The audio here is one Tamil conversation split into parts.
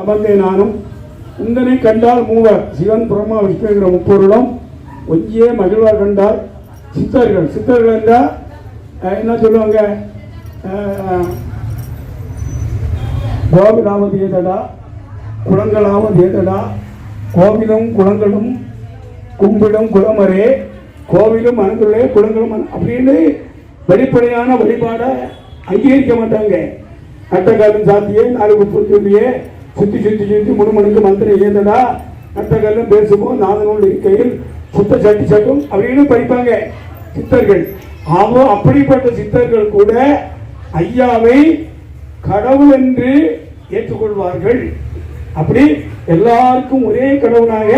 அமர்ந்தே நானும். உந்தனை கண்டால் மூவர் சிவன் பிரம்மா விஷ்ணுங்கிற முப்பொருளும் ஒஞ்சியே மகிழ்வார் கண்டால் சித்தர்கள். சித்தர்கள் என்றால் என்ன சொல்லுவாங்க? கோபிராம தேதடா குளங்களாம தேதடா கோவிலும் குளங்களும் கும்பிடும் குளமரே கோவிலும் அணுகுள்ளே குளங்களும் அப்படின்னு வெளிப்படையான வழிபாடை அங்கீகரிக்க மாட்டாங்க. அட்டகாலம் சாத்தியே நாலு உப்பு சொல்லியே சுத்தி சுத்தி சுத்தி முணுமுணுக்கு மந்திரம் ஏந்தடா நட்டகல்லும் பேசுவோம் நாதனோடு இருக்கையில் சுத்த சட்டி சட்டும் அப்படின்னு படிப்பாங்க சித்தர்கள். ஆவோ அப்படிப்பட்ட சித்தர்கள் கூட ஐயாவை கடவுள் என்று ஏற்றுக்கொள்வார்கள். அப்படி எல்லாருக்கும் ஒரே கடவுளாக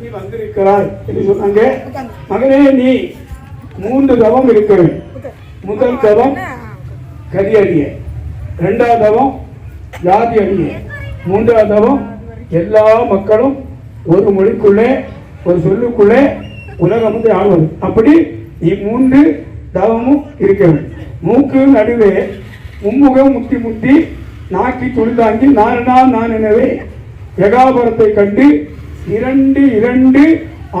நீ வந்திருக்கிறாய் என்று சொன்னாங்க. மகனே நீ மூன்று தவம் இருக்கிறது. முதல் தவம் கதி அறிய இரண்டாவது தவம் ஜாதி அறிய மூன்றாவது தவம் எல்லா மக்களும் ஒரு மொழிக்குள்ளே ஒரு சொல்லுக்குள்ளே உலகம் வந்து ஆழ்வது அப்படி இம்மூன்று தவமும் இருக்கிறது. மூக்கு நடுவே மும்முகம் முத்தி முத்தி நாக்கி துளிதாங்கி நானா நான் எனவே யகாபரத்தை கண்டு இரண்டு இரண்டு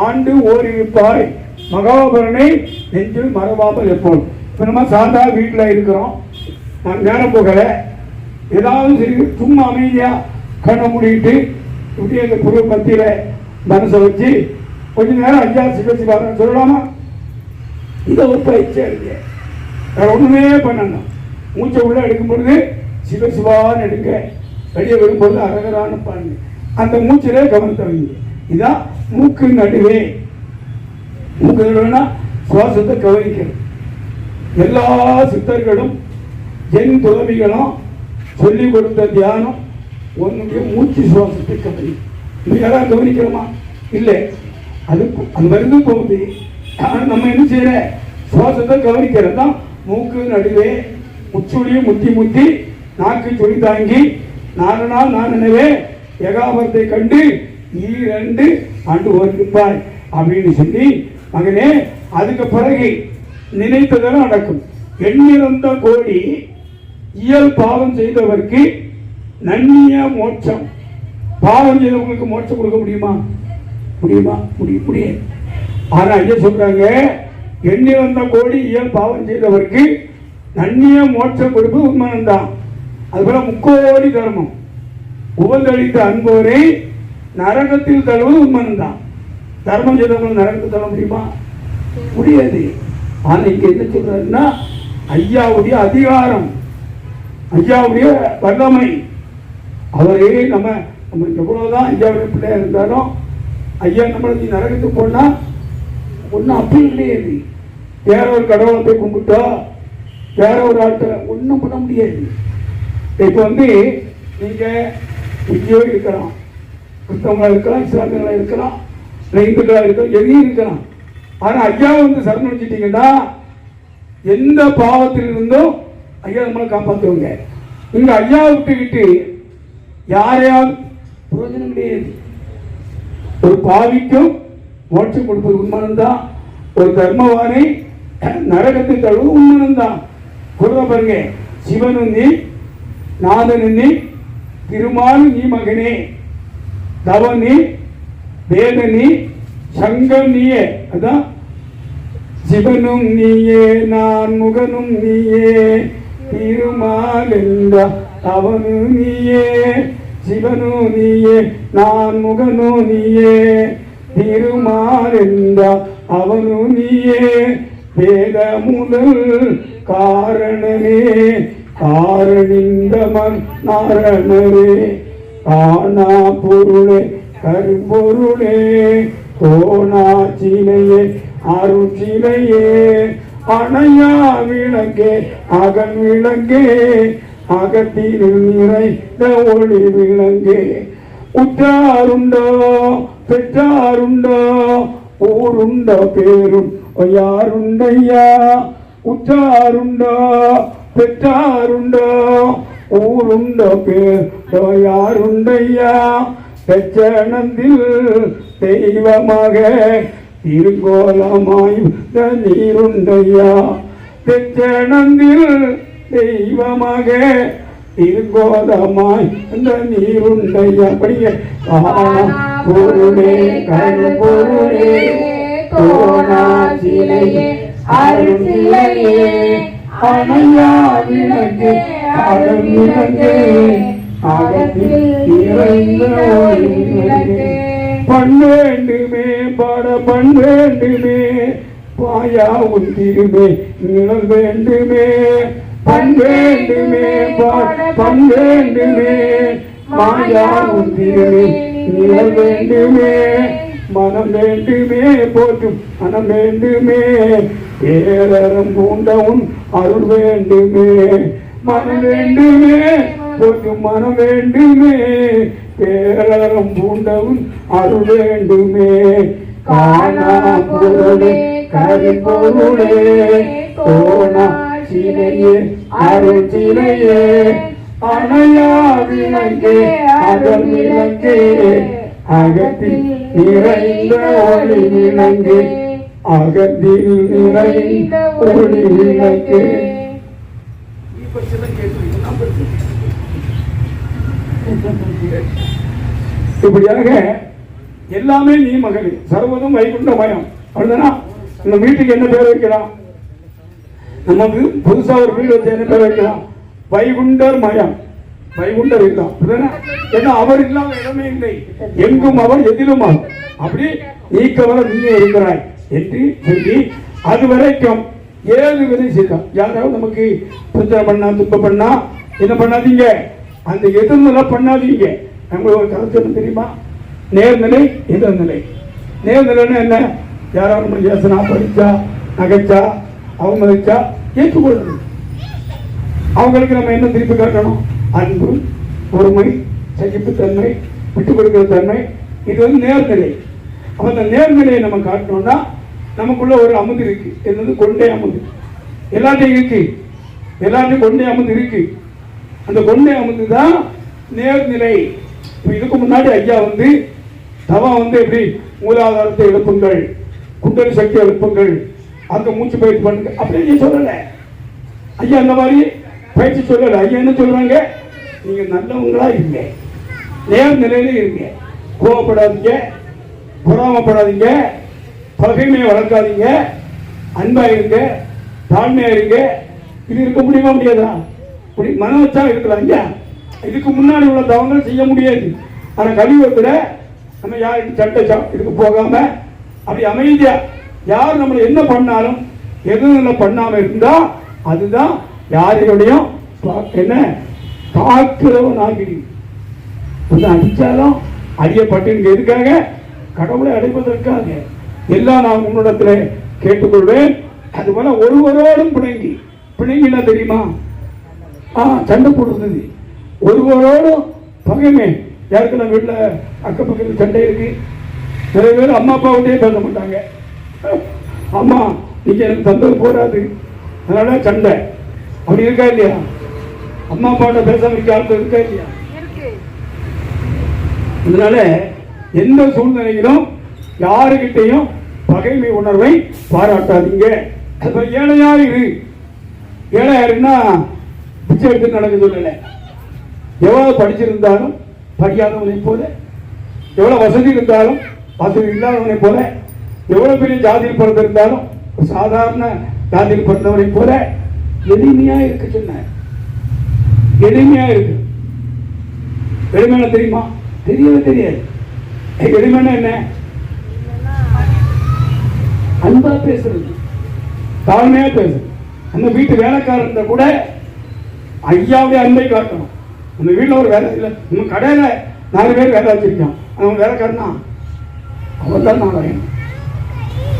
ஆண்டு ஓரிருப்பாய். மகாபரனை நெஞ்சில் மறவாமல் எப்போது இப்போ நம்ம சாதா வீட்டில் இருக்கிறோம். நான் நேரம் போகலை. ஏதாவது சரி சும்மா அமைதியா கண்ணை மூடிக்கிட்டு இப்படியே அந்த குரு மத்தியில மனசை வச்சு கொஞ்ச நேரம் ஐயா சிவசிவாரன் சொல்லலாமா? இதை ஒரு பயிற்சியா இருக்கு. வேற ஒண்ணுமே பண்ணணும் மூச்சை உள்ள எடுக்கும் பொழுது சிவசிவான்னு எடுங்க. வெளியே வரும்பொழுது அரகரான பாருங்க. அந்த மூச்சிலே கவனத்தை வைங்க. இதான் மூக்கு நடுவே. மூக்கு நடுவேனா சுவாசத்தை கவனிக்கிறது எல்லா சித்தர்களும் என் துறவிகளும் சொல்லி கொடுத்த தியானம் உன்னுடைய மூச்சு சுவாசத்தை கவனி இது யாராவது கவனிக்கிறோமா? இல்லை. அது அந்த மருந்து போகுது. ஆனா நம்ம என்ன செய்யற? சுவாசத்தை கவனிக்கிறது தான். மூக்கு நடுவே முச்சுடியும் முத்தி முத்தி நாக்கு துணி தாங்கி நாலு நாள் நான் நினைவே ஏகாபரத்தை கண்டு ஈரண்டு ஆண்டு வருகின்றாய் அப்படின்னு சொல்லி மகனே அதுக்கு பிறகு நினைத்ததெல்லாம் நடக்கும். எண்ணிறந்த கோடி இயல் பாவம் செய்தவருக்கு நன்னிய மோட்சம். பாவம் செய்தவங்களுக்கு மோட்சம் கொடுக்க முடியுமா? முடியுமா? முடியும் முடியாது ஆனா ஐயா சொல்றாங்க? எண்ணிறந்த கோடி இயல் பாவம் செய்தவருக்கு நன்னிய மோட்சம் கொடுப்பது உண்மைதான் அதுபோல முக்கோடி தர்மம். உபந்தளித்த அன்போரை நரகத்தில் தள்ளுவது தான் தர்மம் செய்தவங்க நரகத்தில் தள்ள முடியுமா? முடியாது. ஆனா இங்க என்ன சொல்றாருன்னா ஐயாவுடைய அதிகாரம். ஐயாவுடைய வல்லமை. அவரே நம்ம நம்ம எவ்வளவுதான் ஐயாவுடைய பிள்ளையா இருந்தாலும் ஐயா நம்மளை நீ நரகத்துக்கு போனா ஒன்றும் அப்படி இல்லையே நீ. வேற ஒரு கடவுளை போய் கும்பிட்டோ வேற ஒரு ஆள்கிட்ட ஒன்றும் பண்ண முடியாது. இப்போ வந்து நீங்க எங்கேயோ இருக்கலாம். கிறிஸ்தவங்களா இருக்கலாம் இஸ்லாமியங்களா இருக்கலாம் இல்லை இந்துக்களா இருக்கலாம் எதையும் இருக்கலாம். ஆனா ஐயா வந்து சரணடைஞ்சிட்டீங்கன்னா எந்த பாவத்திலிருந்தும் ஐயா நம்மளை காப்பாற்றுவாங்க இங்க ஐயா விட்டுக்கிட்டு யாரையால் பிரயோஜனம் கிடையாது. ஒரு பாவிக்கும் மோட்சம் கொடுப்பது உண்மைதான். ஒரு தர்மவானை நரகத்தை தழுவது உண்மைதான். சொல்ற பாருங்க. சிவனும் நீ நாதனும் நீ திருமால் நீ மகனே. தவனி வேதனி சங்கம் நீயே. அதான். சிவனும் நீயே நான் முகனும் நீயே. திருமால் என்ற அவனு நீயே சிவனு நீயே நான் முகனு நீயே. திருமால் என்ற அவனு நீயே வேத முதல் காரணமே காரணிந்தமன் நாரணரே காணா பொருளே கரும்பொருளே கோணாச்சிலையே அருச்சிலையே அணையா விளக்கே அகன் விளக்கே அகத்தில் நிறைந்த ஒளி விளங்கே. உற்றாருண்டோ பெற்றாருண்டோ ஊருண்டோ பேரும் யாருண்டையா? உற்றாருண்டோ பெற்றாருண்டோ ஊருண்டோ பேரோ யாருண்டையா? பெற்றனந்தில் தெய்வமாக திருங்கோலமாய் நீருண்டையா? பெற்றனந்தில் தெய்வமாக இருக்கோதமாய் அந்த நீருண்டையா? படிங்க பொருளே கருப்பொருளே கோணா சிலையே அருள் சிலையே அணையா விளக்கு அருள் விளக்கு அகத்தில் இறைந்த ஒளி விளக்கு. பண் வேண்டுமே பாட பண் வேண்டுமே பாயா உந்திருமே நிழல் வேண்டுமே. பண் வேண்டுமே பாட பண் வேண்டுமே மாயா உந்திருமே நிழல் வேண்டுமே. மனம் வேண்டுமே போற்றும் மனம் வேண்டுமே. ஏரறம் பூண்டவும் அருள் வேண்டுமே. மனம் வேண்டுமே போற்றும் மனம் வேண்டுமே. பேரறம் பூண்டவும் அருள் வேண்டுமே காணா பொருளே கரி பொருளே தோணா சிலையே அருள் சிலையே அணையா விளக்கே அகல் விளக்கே அகத்தில் நிறைந்த ஒளி விளங்கு அகத்தில் நிறைந்த ஒளி விளக்கு. இப்படியாக எல்லாமே நீ மகளே. சர்வதும் வைகுண்ட மயம் அப்படிதானா இந்த வீட்டுக்கு என்ன பேர் வைக்கலாம்? நமக்கு புதுசா ஒரு வீடு வச்சு என்ன பேர் வைக்கலாம்? வைகுண்டர் மயம் வைகுண்டர் இல்லம் ஏன்னா அவர் இல்லாம இடமே இல்லை. எங்கும் அவர் எதிலும் அவர். அப்படி நீக்கவர நீயே இருக்கிறாய் என்று சொல்லி அது வரைக்கும் ஏழு விதை செய்தான். யாராவது நமக்கு பிரச்சனை பண்ணா துன்பம் பண்ணா என்ன பண்ணாதீங்க? அந்த எதிர்நிலை பண்ணாதீங்க. நம்மளுக்கு ஒரு கருத்து என்ன தெரியுமா? நேர்நிலை எதிர்நிலை. நேர்நிலைன்னா என்ன? யாராவது நம்ம பேசினா படித்தா நகைச்சா அவமதிச்சா ஏற்றுக்கொள்ளணும் அவங்களுக்கு நம்ம என்ன திருப்பி காட்டணும்? அன்பு பொறுமை சகிப்புத்தன்மை விட்டு கொடுக்கிற தன்மை. இது வந்து நேர்நிலை. அப்போ அந்த நேர்நிலையை நம்ம காட்டணும்னா நமக்குள்ள ஒரு அமுது இருக்கு. என்னது? கொண்டே அமுது. எல்லாத்தையும் இருக்கு. எல்லாத்தையும் கொண்டே அமுது இருக்கு. அந்த கொண்டே வந்து தான் நேர்நிலை. இப்போ இதுக்கு முன்னாடி ஐயா வந்து தவம் வந்து எப்படி மூலாதாரத்தை எழுப்புங்கள் குண்டலி சக்தி எழுப்புங்கள் அந்த மூச்சு பயிற்சி பண்ணுங்க. அப்படின்னு சொல்லலை. ஐயா அந்த மாதிரி பயிற்சி சொல்லலை. ஐயா என்ன சொல்கிறாங்க நீங்கள் நல்லவங்களா இருங்க. நேர் நிலையில இருங்க. கோவப்படாதீங்க. பொறாமப்படாதீங்க. பகைமையை வளர்க்காதீங்க. அன்பாக இருங்க தாழ்மையாக இருங்க. இது இருக்க முடியுமா முடியாதா? அப்படி மனம் வச்சா இருக்கலாம் ஐயா இதுக்கு முன்னாடி உள்ள தவங்கள் செய்ய முடியாது. ஆனால் கலியுகத்துல நம்ம யாருக்கு சட்டை இதுக்கு போகாம அப்படி அமைதியா யார் நம்மளை என்ன பண்ணாலும் எதுவும் பண்ணாம இருந்தா அதுதான் யாரையோடையும் என்ன? தாக்குறவன் ஆகிடு கொஞ்சம் அடித்தாலும் அடியப்பட்டு எதுக்காக கடவுளை அடைவதற்காக எல்லாம் நான் உன்னிடத்துல கேட்டுக்கொள்வேன். அதுபோல ஒருவரோடும் பிணங்கி. பிணங்கினா தெரியுமா? சண்டை போடுறது. ஒருவரோடும் பகைமை. யாருக்கு நம்ம வீட்டில் அக்கம் பக்கத்தில் சண்டை இருக்கு? நிறைய பேர் அம்மா அப்பாவுட்டே பேச மாட்டாங்க. அம்மா நீங்க எனக்கு தந்தது போராது அதனால சண்டை. அப்படி இருக்கா இல்லையா? அம்மா அப்பாவோட இருக்க ஆட்கள் இருக்கா இல்லையா? அதனால எந்த சூழ்நிலையிலும் யாருக்கிட்டையும் பகைமை உணர்வை பாராட்டாதீங்க. ஏழையா இரு. ஏழையா இருந்தா பிச்சை எடுத்து நடக்க சொல்லல எவ்வளவு படிச்சிருந்தாலும் படிக்காதவனை போல எவ்வளவு வசதி இருந்தாலும் வசதி இல்லாதவனை போல எவ்வளவு பெரிய ஜாதியில் பிறந்திருந்தாலும் ஒரு சாதாரண ஜாதியில் பிறந்தவனை போல எளிமையா இருக்க சொன்னார். எளிமையா இருக்கு. எளிமையான தெரியுமா? தெரியவே தெரியாது. எளிமையான என்ன? அன்பா பேசுறது. தாழ்மையா பேசுறது. அந்த வீட்டு வேலைக்காரன் கூட ஐயாவுடைய அன்பை காட்டணும். உங்கள் வீட்டில் ஒரு வேலை இல்லை உங்கள் கடையில் நாலு பேர் வேலை வச்சிருக்கான் அவன் வேலைக்காரனா? அவன் தான் நாராயணன்.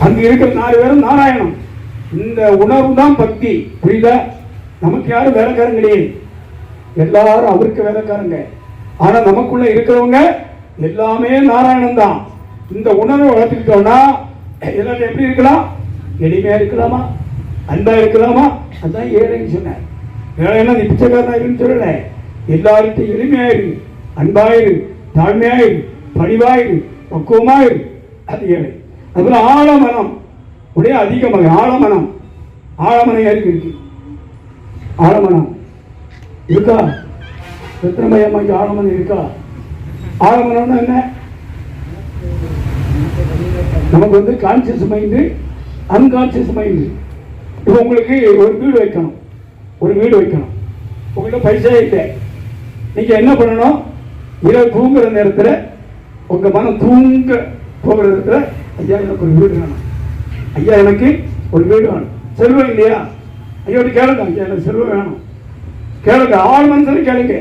அங்கே இருக்கிற நாலு பேரும் நாராயணம் இந்த உணர்வு தான் பக்தி. புரியுதா? நமக்கு யாரும் வேலைக்காரன் கிடையாது. எல்லாரும் அவருக்கு வேலைக்காரங்க. ஆனால் நமக்குள்ள இருக்கிறவங்க எல்லாமே நாராயணன் தான். இந்த உணர்வை வளர்த்துக்கிட்டோம்னா எல்லாரும் எப்படி இருக்கலாம்? எளிமையாக இருக்கலாமா? அன்பா இருக்கலாமா? அதான் ஏழைன்னு அதனால என்ன நீ பிச்சைக்காரனா இருக்குன்னு சொல்லல. எல்லார்கிட்டையும் எளிமையாயிரு அன்பாயிரு தாழ்மையாயிரு பணிவாயிரு பக்குவமாயிரு அது ஏழை. அதுபோல ஆழமனம் உடைய அதிகமாக ஆழமனம். ஆழமனம் யாருக்கு இருக்கு? ஆழமனம். இருக்கா? ரத்னமயமாக்கு ஆழமனம் இருக்கா? ஆழமனம்னா என்ன? நமக்கு வந்து கான்சியஸ் மைண்டு அன்கான்சியஸ் மைண்டு இப்போ உங்களுக்கு ஒரு வீடு வைக்கணும். ஒரு வீடு வைக்கணும். உங்கள்கிட்ட பைசா இல்லை. நீங்கள் என்ன பண்ணணும்? இரவு தூங்குற நேரத்தில் உங்கள் மனம் தூங்க போகிற நேரத்தில் ஐயா எனக்கு ஒரு வீடு வேணும். ஐயா எனக்கு ஒரு வீடு வேணும். செல்வம் இல்லையா? ஐயோட்டு கேளுங்க. ஐயா எனக்கு செல்வம் வேணும். கேளுங்க. ஆள் மனதில் கேளுங்க.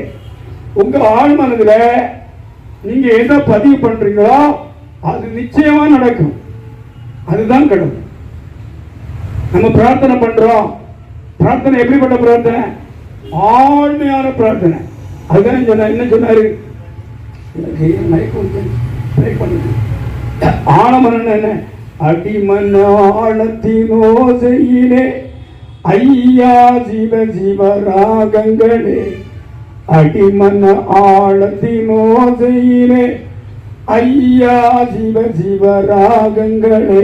உங்கள் ஆள் மனதில் நீங்கள் எதை பதிவு பண்ணுறீங்களோ அது நிச்சயமாக நடக்கும். அதுதான் கடவுள். நம்ம பிரார்த்தனை பண்ணுறோம் பிரார்த்தனை எப்படிப்பட்ட பிரார்த்தனை? ஆழ்மையான பிரார்த்தனை. அதுதான் சொன்ன என்ன சொன்னாரு? எனக்கு மயக்கம் ட்ரை பண்ணுது ஆழமனம் என்ன? அடிமன் ஆழத்தின் ஓசையிலே ஐயா ஜீவ ஜீவ ராகங்களே அடிமன் ஆழத்தின் ஓசையிலே ஐயா ஜீவ ஜீவ ராகங்களே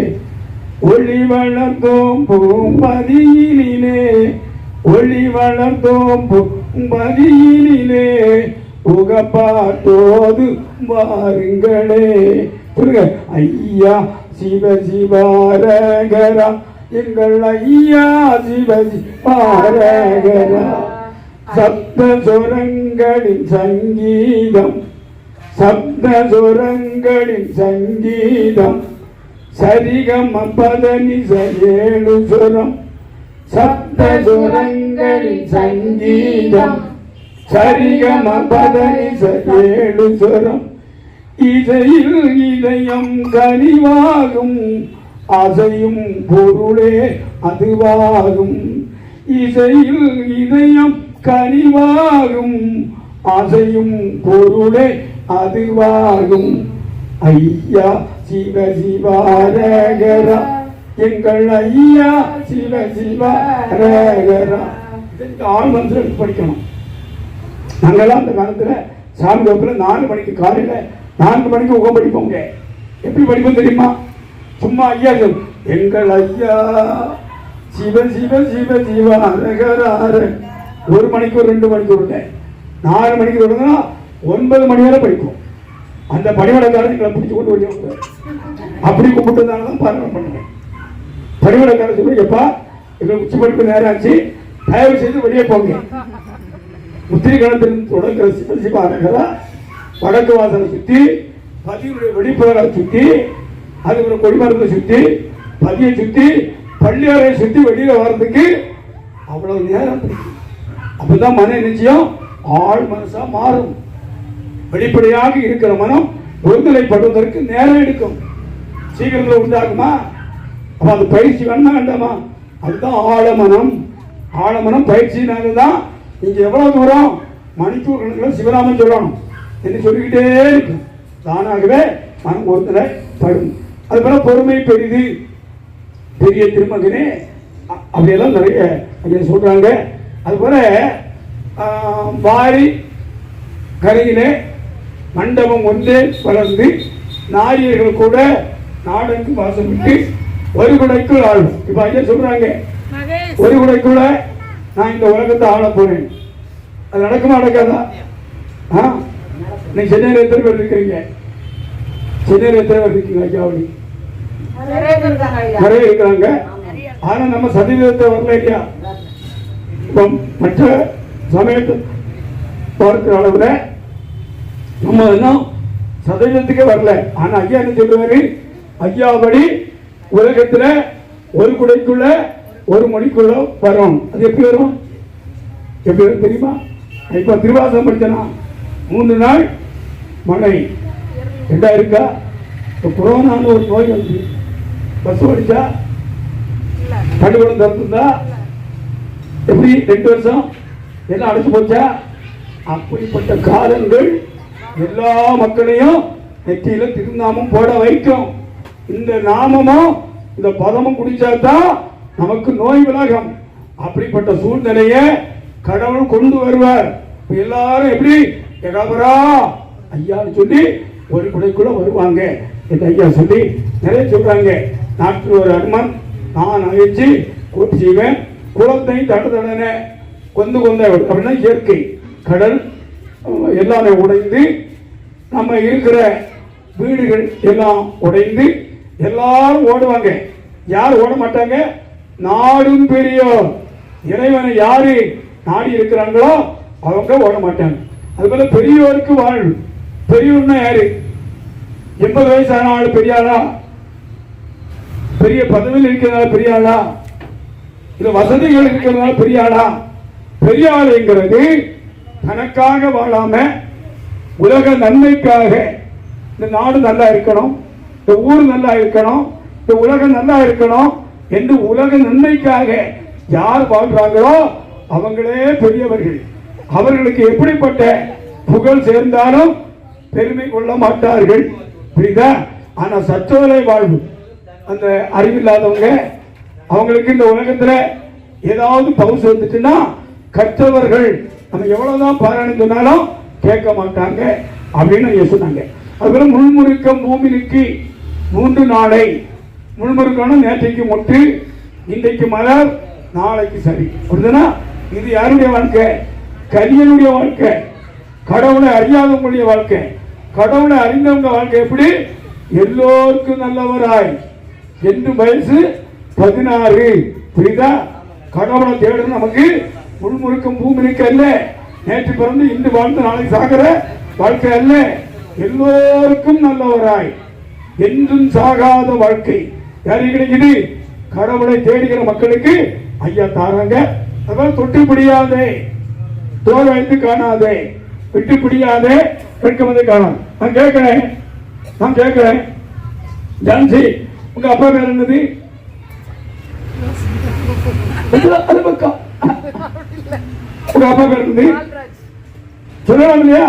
ஒளி வளர்ந்தோம் பூம்பதியினிலே. ஒளி வளர்ந்தோம் பூம்பதியினிலே. புகப்பாட்டோது வாருங்களே. சொல்லுங்க. ஐயா சிவ சிவாரகரா. எங்கள் ஐயா சிவ சிவாரகரா. சப்த சுரங்களின் சங்கீதம். சப்த சுரங்களின் சங்கீதம். சரிகம் பதனி ஏழு சுரம். சப்த சுரங்களின் சங்கீதம். சரிகம பதனி ஏழு சுரம். இதையில் இதயம் கனிவாகும். அசையும் பொருளே அதுவாகும். இசையில் இதயம் கனிவாகும். அசையும் பொருளே அதுவாகும். ஐயா சிவ சிவாரகரா எங்கள் ஐயா சிவ சிவாரகரா ஆள் மந்திரம் படிக்கணும். நாங்கெல்லாம் அந்த காலத்துல சாமி வகுப்புல நாலு மணிக்கு காலையில நான்கு மணிக்கு உகம் படிப்போங்க. எப்படி படிப்போம் தெரியுமா? சும்மா ஐயா சொல் எங்கள் ஐயா சிவ சிவ சிவ சிவ அரகரார ஒரு மணிக்கு ஒரு ரெண்டு மணிக்கு ஒரு. நாலு மணிக்கு தொடங்கினா ஒன்பது மணி வரை படிப்போம். அந்த பணிவிடக்காரன் எங்களை பிடிச்சி கொண்டு வெளியே விட்டார் அப்படி கும்பிட்டதுனால தான் பாராயணம் பண்ணுவேன் பணிவிடக்காரன் சொல்லி எப்பா எங்களுக்கு உச்சி படிப்பு நேரம் ஆச்சு. தயவு செய்து வெளியே போங்க. முத்திரி கணத்திலிருந்து தொடங்குற சிவசி சிவ வடக்கு வாசலை சுற்றி பதியுடைய வெளிப்புறங்களை சுற்றி அது ஒரு கொடிமரத்தை சுற்றி பதியை சுற்றி பள்ளியாரை சுற்றி வெளியில் வர்றதுக்கு அவ்வளவு நேரம் பிடிக்கும். அப்பதான் மன நிச்சயம் ஆள் மனசா மாறும். வெளிப்படையாக இருக்கிற மனம் ஒருநிலைப்படுவதற்கு நேரம் எடுக்கும். சீக்கிரத்தில் உண்டாகுமா? அப்ப அது பயிற்சி வேணுமா வேண்டாமா? அதுதான் ஆழமனம். ஆழமனம் பயிற்சினால தான் இங்க எவ்வளவு தூரம் மணிக்கூர் கணக்கில் சிவராமன் சொல்லணும் என்று சொல்லிக்கிட்டே இருக்கும். தானாகவே மனம் ஒருத்தரை படும் அது போல பொறுமை பெரிது. பெரிய திருமகனே அப்படியெல்லாம் நிறைய அங்கே சொல்றாங்க. அதுபோல வாரி கரையிலே மண்டபம் ஒன்றே வளர்ந்து நாரியர்கள் கூட நாடெங்கு வாசமிட்டு ஒரு குடைக்குள் ஆளும். இப்ப ஐயா சொல்றாங்க ஒரு குடைக்குள்ள நான் இந்த உலகத்தை ஆள போறேன். அது நடக்குமா நடக்காதா? ஆ? நீங்க சென்னையில் எத்தனை பேர் இருக்கிறீங்க? சென்னையில் எத்தனை பேர் இருக்கீங்க ஐயாவளி. நிறைய இருக்கிறாங்க. ஆனா நம்ம சதவீதத்தை வரல இல்லையா இப்போ மற்ற சமயத்தை பார்க்கிற அளவுல நம்ம இன்னும் சதவீதத்துக்கே வரல. ஆனா ஐயா என்ன சொல்லுவாரு? ஐயாபடி உலகத்துல ஒரு குடைக்குள்ள ஒரு மணிக்குள்ள வரும் அது எப்படி வரும்? எப்படி வரும் தெரியுமா? இப்ப திருவாசம் படிச்சனா? மூணு நாள் மழை. ரெண்டா இருக்கா? இப்போ கொரோனான்னு ஒரு நோய் வந்து பஸ் படிச்சா இல்ல. பள்ளிக்கூடம் திறந்துருந்தா? எப்படி? ரெண்டு வருஷம்? எல்லாம் அடைச்சு போச்சா? அப்படிப்பட்ட காலங்கள் எல்லா மக்களையும் நெற்றியில திருநாமம் போட வைக்கும். இந்த நாமமும் இந்த பதமும் குடிச்சாதான் நமக்கு நோய் விலகம். அப்படிப்பட்ட சூழ்நிலையை கடவுள் கொண்டு வருவார். எல்லாரும் எப்படி? எகாபரா ஐயான்னு சொல்லி ஒரு குடைக்குள்ள வருவாங்க. இந்த ஐயா சொல்லி நிறைய சொல்றாங்க. நாட்டில் ஒரு அனுமன் நான் அழிச்சு கூட்டு செய்வேன். குளத்தை தடுதடன கொந்து கொந்த அப்படின்னா இயற்கை. கடல் எல்லாமே உடைந்து நம்ம இருக்கிற வீடுகள் எல்லாம் உடைந்து எல்லாரும் ஓடுவாங்க. யார் ஓட மாட்டாங்க? நாடும் பெரியோர். இறைவனை யாரு நாடி இருக்கிறாங்களோ அவங்க ஓட மாட்டாங்க. அதுபோல பெரியோருக்கு வாழ்வு. பெரியோர்னா யாரு? எண்பது வயசான ஆள் பெரிய ஆளா பெரிய பதவியில் இருக்கிறதால பெரிய ஆளா இல்ல வசதிகள் இருக்கிறதால பெரிய ஆளா பெரிய ஆளுங்கிறது தனக்காக வாழாம உலக நன்மைக்காக இந்த நாடு நல்லா இருக்கணும் இந்த ஊர் நல்லா இருக்கணும் இந்த உலகம் நல்லா இருக்கணும் என்று உலக நன்மைக்காக யார் வாழ்றாங்களோ அவங்களே பெரியவர்கள். அவர்களுக்கு எப்படிப்பட்ட புகழ் சேர்ந்தாலும் பெருமை கொள்ள மாட்டார்கள். புரியுதா? ஆனா சற்றோலை வாழ்வு. அந்த அறிவில்லாதவங்க அவங்களுக்கு இந்த உலகத்துல ஏதாவது பவுசு வந்துச்சுன்னா கற்றவர்கள் நம்ம எவ்வளவுதான் பாராயணம் சொன்னாலும் கேட்க மாட்டாங்க அப்படின்னு ஐயா சொன்னாங்க. அதுபோல முள்முருக்கம் பூமிக்கு மூன்று நாளை. முள்முருக்கணும் நேற்றைக்கு முட்டு இன்றைக்கு மலர் நாளைக்கு சரி. புரியுதுனா இது யாருடைய வாழ்க்கை? கரியனுடைய வாழ்க்கை. கடவுளை அறியாதவங்களுடைய வாழ்க்கை. கடவுளை அறிந்தவங்க வாழ்க்கை எப்படி? எல்லோருக்கும் நல்லவராய். என்று வயசு பதினாறு. புரியுதா? கடவுளை தேடுறது நமக்கு முழுமுழுக்கம் பூமிக்கு அல்ல. நேற்று பிறந்து இன்று வாழ்ந்து நாளைக்கு சாகிற வாழ்க்கை அல்ல. எல்லோருக்கும் நல்லவராய். என்றும் சாகாத வாழ்க்கை. யாருக்கு கிடைக்குது கடவுளை தேடுகிற மக்களுக்கு ஐயா தாராங்க. அதான் தொட்டு பிடியாதே. தோல் வைத்து காணாதே. விட்டு பிடியாதே. வெட்கமதை காணும் நான் கேட்கிறேன். நான் கேட்கிறேன். ஜான்சி உங்க அப்பா பேர் என்னது? அது பக்கம். உங்க அப்பா பேர் பால்ராஜ். சொல்லலாம் இல்லையா?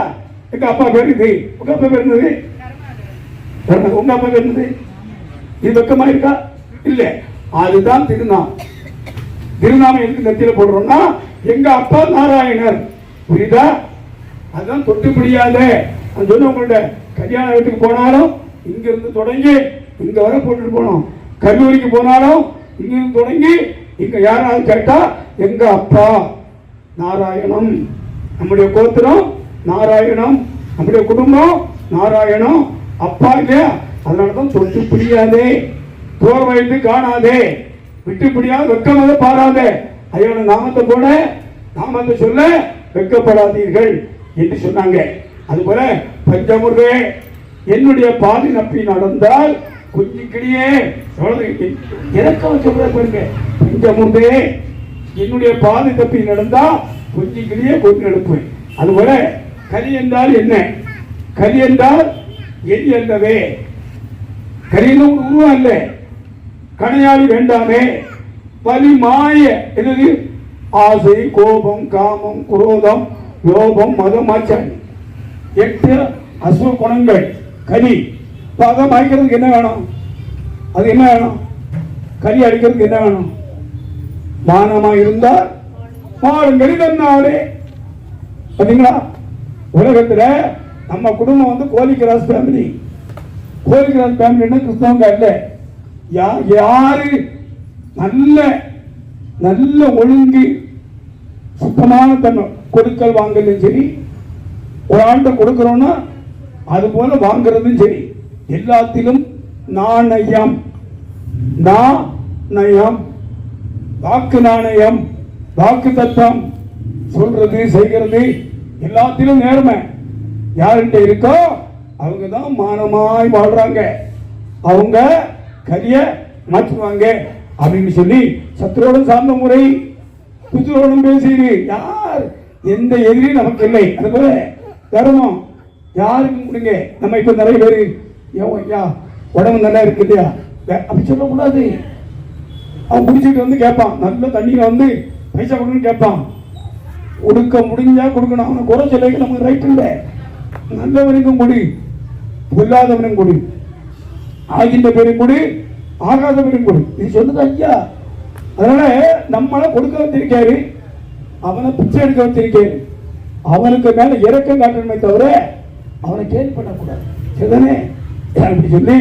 எங்க அப்பா பேர் இது. உங்க அப்பா பேர் என்னது? உங்க அப்பா பேர் என்னது? இது வெக்கமா இருக்கா? இல்ல. அதுதான் திருநாம் திருநாமம் எதுக்கு நெத்தியில போடுறோம்னா எங்க அப்பா நாராயணர். புரியுதா? அதான் தொட்டு முடியாத நான் சொன்ன உங்கள்ட்ட கல்யாண வீட்டுக்கு போனாலும் இங்க இருந்து தொடங்கி இங்க வரை போட்டுட்டு போனோம் கல்லூரிக்கு போனாலும் இங்க இருந்து தொடங்கி இங்க யாராவது கேட்டா எங்க அப்பா. நாராயணம். நம்முடைய கோத்திரம் நாராயணம். நம்முடைய குடும்பம் நாராயணம். அப்பா இல்லையா? அதனாலதான் தொட்டு பிடியாதே தோர் வைத்து காணாதே விட்டு பிடியாது வெக்கமாக பாராதே. ஐயோட நாமத்தை போட நாமத்தை சொல்ல வெக்கப்படாதீர்கள் என்று சொன்னாங்க. அதுபோல பஞ்சமுருகே என்னுடைய பாதி நப்பி நடந்தால் கொஞ்சம் கிளியே இறக்கம் சொல்ற பாருங்க? பஞ்சமுருகே என்னுடைய பாதை தப்பி நடந்தா கொஞ்சம் கிளியே கொண்டு எடுப்பேன் அதுபோல கலி என்றால் என்ன? கலி என்றால் எலி அல்லவே. கலியிலும் உருவம் அல்ல. கணையாளி வேண்டாமே. வலி மாய என்னது? ஆசை கோபம் காமம் குரோதம் லோபம் மதம் ஆச்சாரி. எட்டு அசுவ குணங்கள். கலி இப்போ அதை மாய்க்கிறதுக்கு என்ன வேணும்? அது என்ன வேணும்? கலி அடிக்கிறதுக்கு என்ன வேணும்? மானமா இருந்தால் மாடுங்கள் தன்னாலே பாத்தீங்களா உலகத்துல நம்ம குடும்பம் வந்து holy cross family holy cross ஃபேமிலின்னா கிறிஸ்தவங்க இல்லை. யா- யாரு நல்ல நல்ல ஒழுங்கு சுத்தமான தன்மை கொடுக்கல் வாங்கலும் சரி ஒரு ஆண்ட கொடுக்குறோம்னா அது போல வாங்குறதும் சரி. எல்லாத்திலும் நாணயம். நாணயம். வாக்கு நாணயம் வாக்கு தத்துவம் சொல்றது செய்கிறது எல்லாத்திலும் நேர்மை. யார்கிட்ட இருக்கோ அவங்க தான் மானமாய் வாழ்றாங்க. அவங்க கரிய மாற்றுவாங்க அப்படின்னு சொல்லி சத்துரோடும் சார்ந்த முறை புத்திரோடும் பேசிடு யார்? எந்த எதிரியும் நமக்கு இல்லை அது போல தர்மம். யாருக்கு கொடுங்க? நம்ம இப்ப நிறைய பேர் ஐயா உடம்பு நல்லா இருக்கு இல்லையா அப்படி சொல்லக்கூடாது. அவன் குடிச்சிட்டு வந்து கேட்பான். நல்ல தண்ணியில் வந்து பைசா கொடுன்னு கேட்பான். கொடுக்க முடிஞ்சா கொடுக்கணும். அவனை குறை சொல்லிக்க நமக்கு ரைட் இல்லை. நல்லவனுக்கும் கொடு. பொல்லாதவனும் கொடு. ஆகின்ற பேரும் கொடு. ஆகாதவனும் கொடு. நீ சொன்னது ஐயா. அதனால நம்மளை கொடுக்க வச்சிருக்காரு அவனை பிச்சை எடுக்க வச்சிருக்காரு அவனுக்கு மேல இறக்கம் காட்டணுமே தவிர அவனை கேள்வி பண்ணக்கூடாது. சரிதானே? அப்படி சொல்லி?